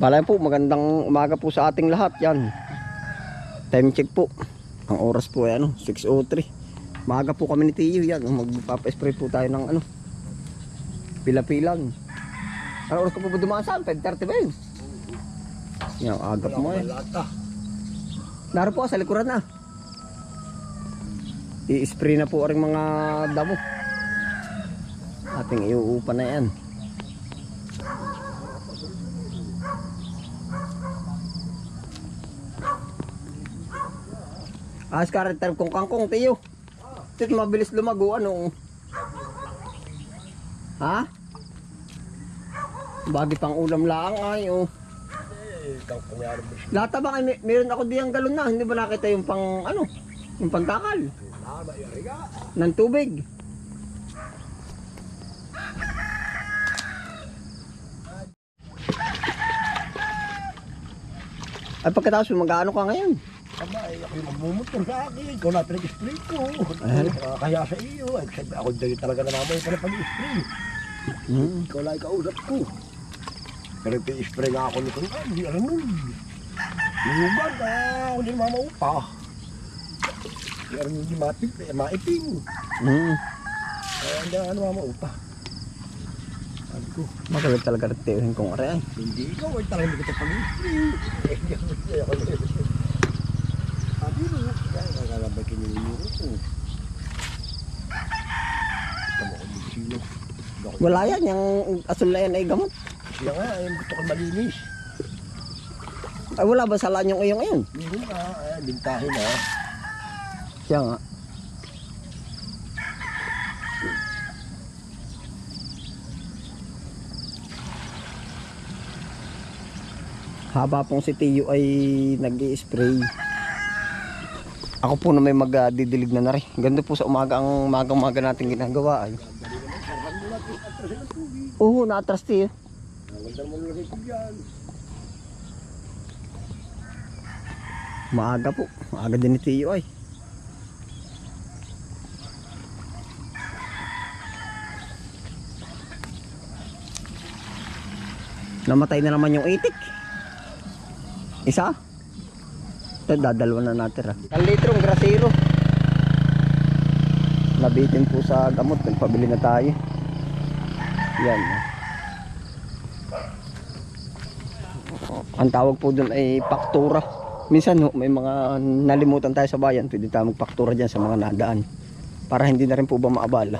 Balay po, magandang umaga po sa ating lahat yan. Time check po. Ang oras po ay ano, 6.03. Maaga po kami ni Tiyo yan. Magpapa-spray po tayo ng ano, pila-pilan. Ano oras ko po ba dumaan saan? 5.30 ba yun? Yan, aga po mo eh. Naro po, sa likuran na. I-spray na po rin mga damo. Ating iuupa na yan. Ka rin tayo kung kangkong, tiyo. Tit mabilis lumago, ano? Ha? Bagi pang ulam lang ay, oh. Lata ba? May, meron ako diyang galon na. Hindi ba nakita yung pang ano? Yung pantakal ng tubig. Ay pagkatapos mag-ano ka ngayon? Tama, eh, ako yung magmumotor sa akin. Ikaw na pinag-spray ko. Ay. Ah, Kaya sa iyo. Ay, sabi, ako dahil talaga namamay ka na pag-spray. Hmm. Ikaw lang ikausap ko. Pero pin-spray nga ako nito. Ah, hindi alam nun. Niyugan, ah, ako din mamaupa. Hindi alam hindi mapip, eh, maiping. Hmm. Kaya hindi ano mamaupa. Sabi ko, Magalit talaga retihin kong are ay. Hindi ikaw, ay talagang hindi kita pag-spray. Sabi mo, kaya nakalabay kininiro ko. Ito mo kung sino. Wala yan, yung asul na yan ay gamot. Siya nga, ay gusto ko malinis. Ay wala ba sa laan yung iyong ngayon? Hindi nga, ay bintahin ha. Siya nga. Haba pong si Tiyo ay nag spray Ako po na may magdidilig na na rin. Ganda po sa umaga ang magang-maga natin ginagawa ay. Oo, na-atras ko dyan. Maaga po. Maaga din ni Tiyo ay. Namatay na naman yung itik. Isa? Ito, dadalawa na natin. Ang litrong grasero. Nabitin po sa gamot. Nagpabili na tayo. Yan. Ang tawag po dun ay paktura. Minsan may mga nalimutan tayo sa bayan, pwede tayo magpaktura dyan sa mga nadaan. Para hindi na rin po ba maabala.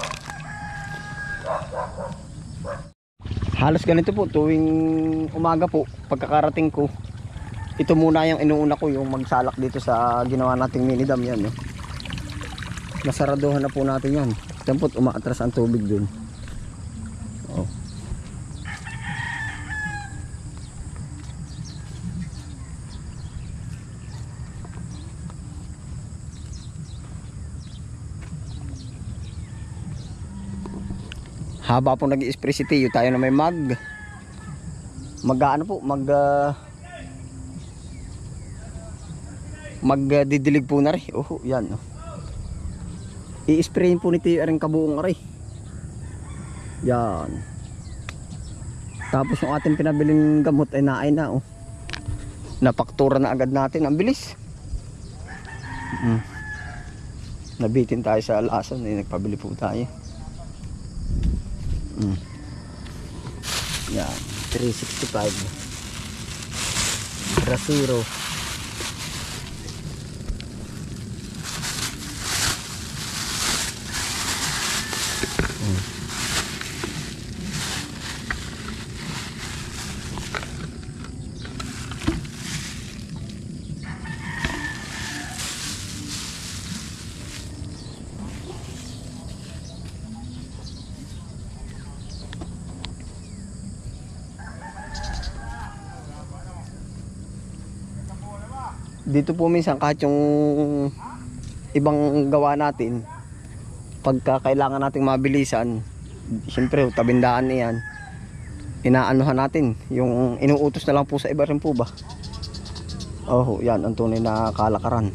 Halos ganito po, tuwing umaga po, pagkakarating ko, ito muna yung inuuna ko, yung magsalak dito sa ginawa nating mini dam yan. No? Nasaraduhan na po natin yan. Po, umaatras ang tubig dun. Oh. Haba po nag-spray si tayo na may mag mag ano po, mag uh, magdidilig po na rin. Oh, yan. Oh. I-sprayin po ni Tiyo rin kabuong rin. Yan. Tapos yung ating pinabiling gamot ay naay na oh. Napaktura na agad natin, ang bilis. Mm. Nabitin tayo sa alasan, eh, nagpabili po tayo. Mm. Yan, 365. Brasero. Dito po minsan kahit yung ibang gawa natin pagka kailangan nating mabilisan siyempre tabindaan niyan inaanuhan natin yung inuutos na lang po sa iba rin po ba? Oh yan ang tunay na kalakaran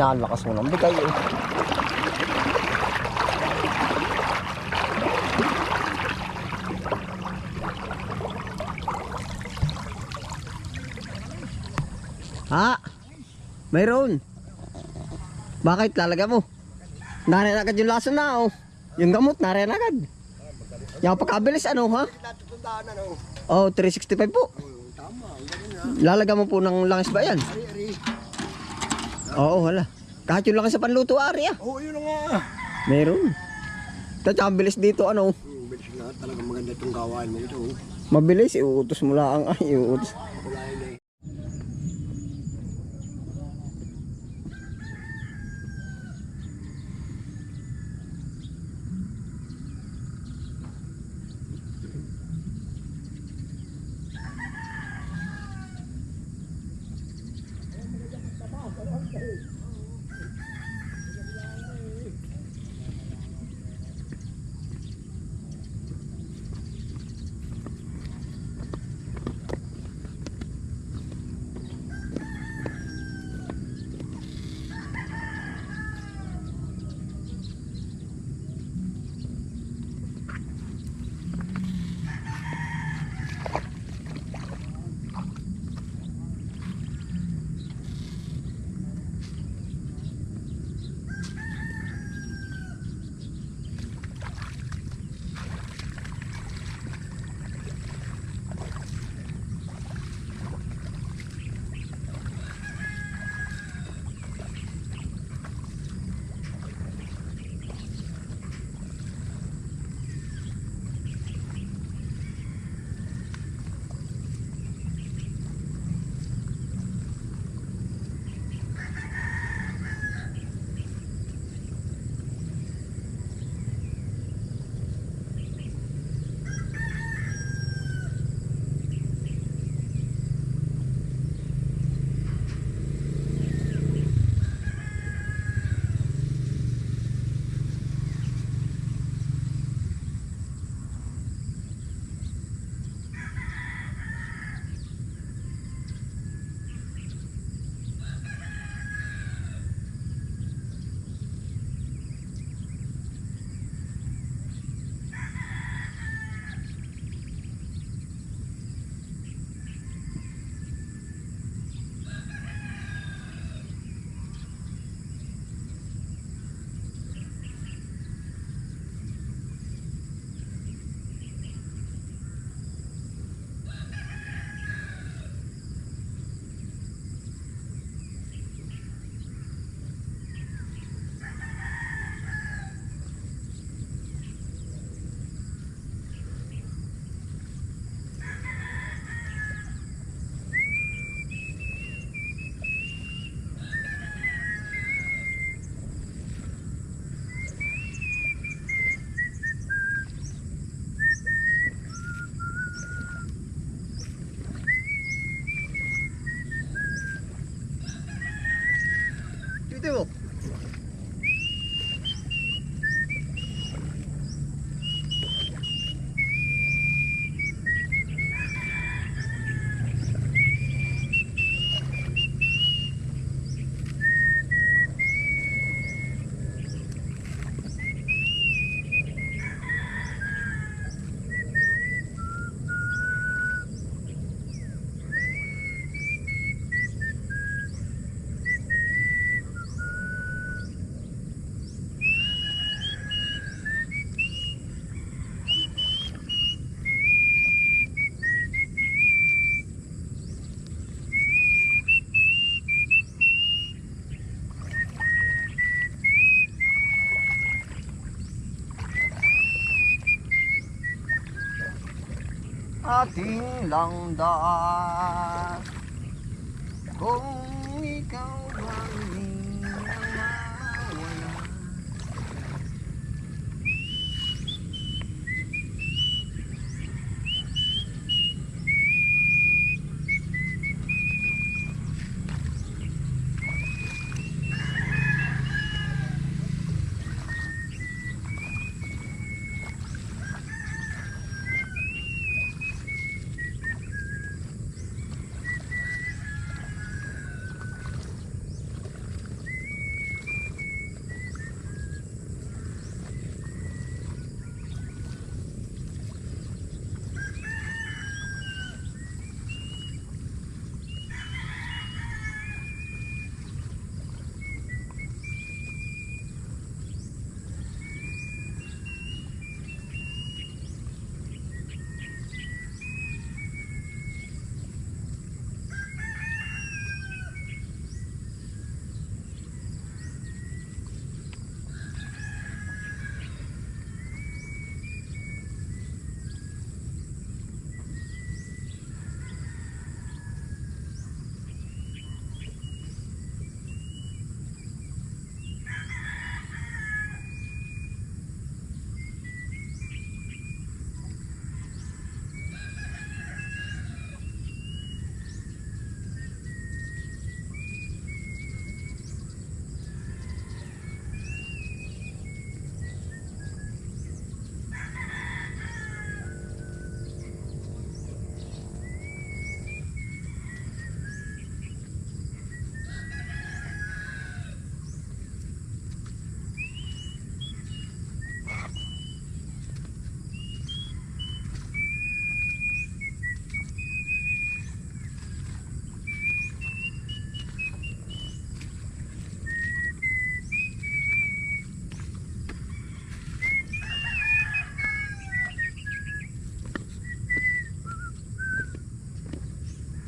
Yan, lakas mo ng bigay eh. Ha? Mayroon. Bakit lalaga mo? Nariyan agad yung laso na oh. Yung gamot nariyan agad. Yung pagkabilis ano ha? Oh, 365 po. Lalaga mo po ng langis ba yan? Oo, wala. Kahit yung langis sa panluto, ari ah. Oo, yun na nga. Meron. Tapos ang bilis dito, ano, Hmm, bilis na talaga maganda itong gawain mo ito. mabilis, iuutos mo lang, ay, iuutos. Kulayan na eh. Ating langda Kung ikaw ang mawala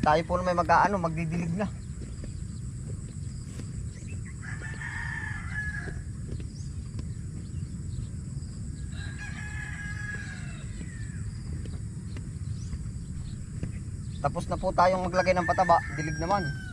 tayo po may mag-aano, magdidilig na. Tapos na po tayong maglagay ng pataba, dilig naman.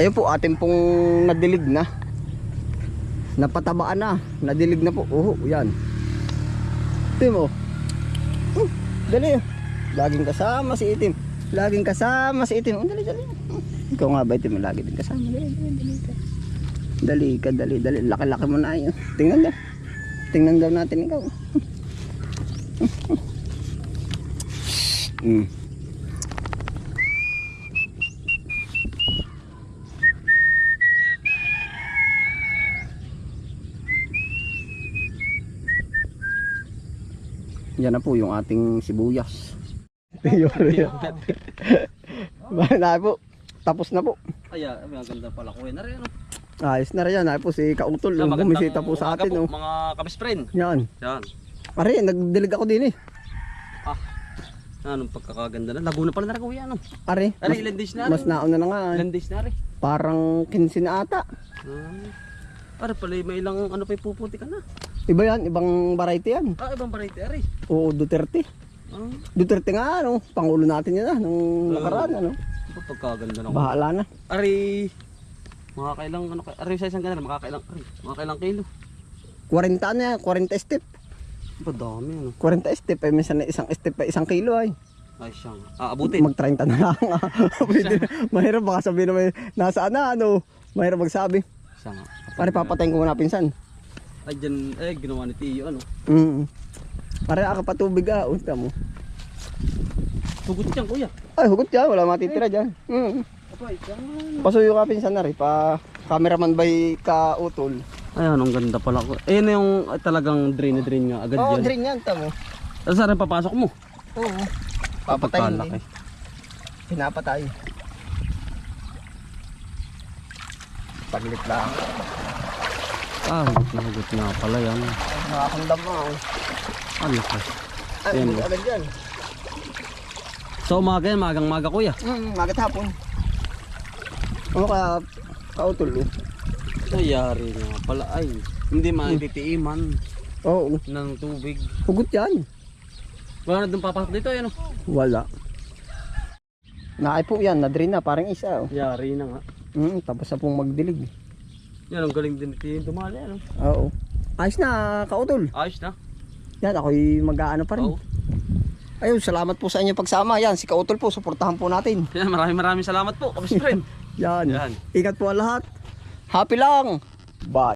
Ayun po, atin pong nadilig na. Napatabaan na. Nadilig na po. Oo, yan. Itim oh. Oh, dali. Laging kasama si Itim. Laging kasama si Itim. Oh, dali, dali. Oh, Ikaw nga ba Itim? Lagi din kasama. Dali, dali, dali. Dali ka, dali, dali. Laki-laki mo na yun. Tingnan daw. Tingnan daw natin ikaw. Mm. Yan na po yung ating sibuyas. na po. Tapos na po. Ay, ah, ang ganda pala ko. Na rin, ano? Ayos na rin yan. Ay po si Kautol. Magandang bumisita po sa atin. po, Oh. Mga kabisprend. Yan. Yan. Pare, nagdilig ako din eh. Ah. Anong pagkakaganda na. Laguna pala na rin yan. Ano? Are, Ano, mas, ilan days na mas rin? nauna na nga. eh. Ilan days na rin. Parang 15 na ata. Ah. Para pala may ilang ano pa puputi ka na. Iba yan, ibang variety yan. Ah, ibang variety ari. Oo, Duterte. Ah, Duterte nga, ano, pangulo natin yan ah, nung nakaraan, ano. ito pagkaganda na. Bahala na. Ari, makakailang ano Ari sa isang ganun, makakailang ari, makakailang kilo. 40 ano yan, 40 step. Ba dami ano. 40 step, eh, minsan isang step pa isang kilo ay. Ay siyang. Ah, abutin. Mag 30 na lang. ah. Pwede, mahirap baka sabihin na may nasaan na, ano. Mahirap magsabi. Siya nga. Pare, papatayin ko muna pinsan. Ay dyan, eh ginawa ni Tiyo ano. Mm. Pare, ako patubig ah, unta mo. Sugot yan kuya. Ay, hugot yan. Wala matitira dyan. Mm. Abay, yan. Pasuyo ka pinsan na rin. Pa cameraman by ka utol. Ayan, ang ganda pala ko. Eh, na yung ah, talagang drain na drain nga agad Oo, oh, yan. drain yan. Tamo. Tapos saan papasok mo? Oo. Papatayin Pagkalaki. din. Pinapatay. Paglit lang. Ah, hugot na hugot na pala yan. Nakakandam mo. oh. Ano ka? Ay, hugot oh. agad yan. So umaga yan, magang maga kuya. Mm, magat hapon. Ano kaya kautol eh? Nangyari nga pala ay. Hindi maititiiman Oo. ng tubig. Hugot yan. Wala na doon papasok dito, yan o. Wala. Naay po yan, na-drain na, parang isa. Oh. Yari na nga. Mm, tapos na pong magdilig. Yan, ang galing din ito yung dumali, ano. Oo. Ayos na, kautol. Ayos na. Yan, ako'y mag-aano pa rin. Oo. Ayun, salamat po sa inyo pagsama. Yan, si kautol po, suportahan po natin. Yan, maraming maraming salamat po, kabis friend. Yan. Yan. Ingat po ang lahat. Happy lang. Bye.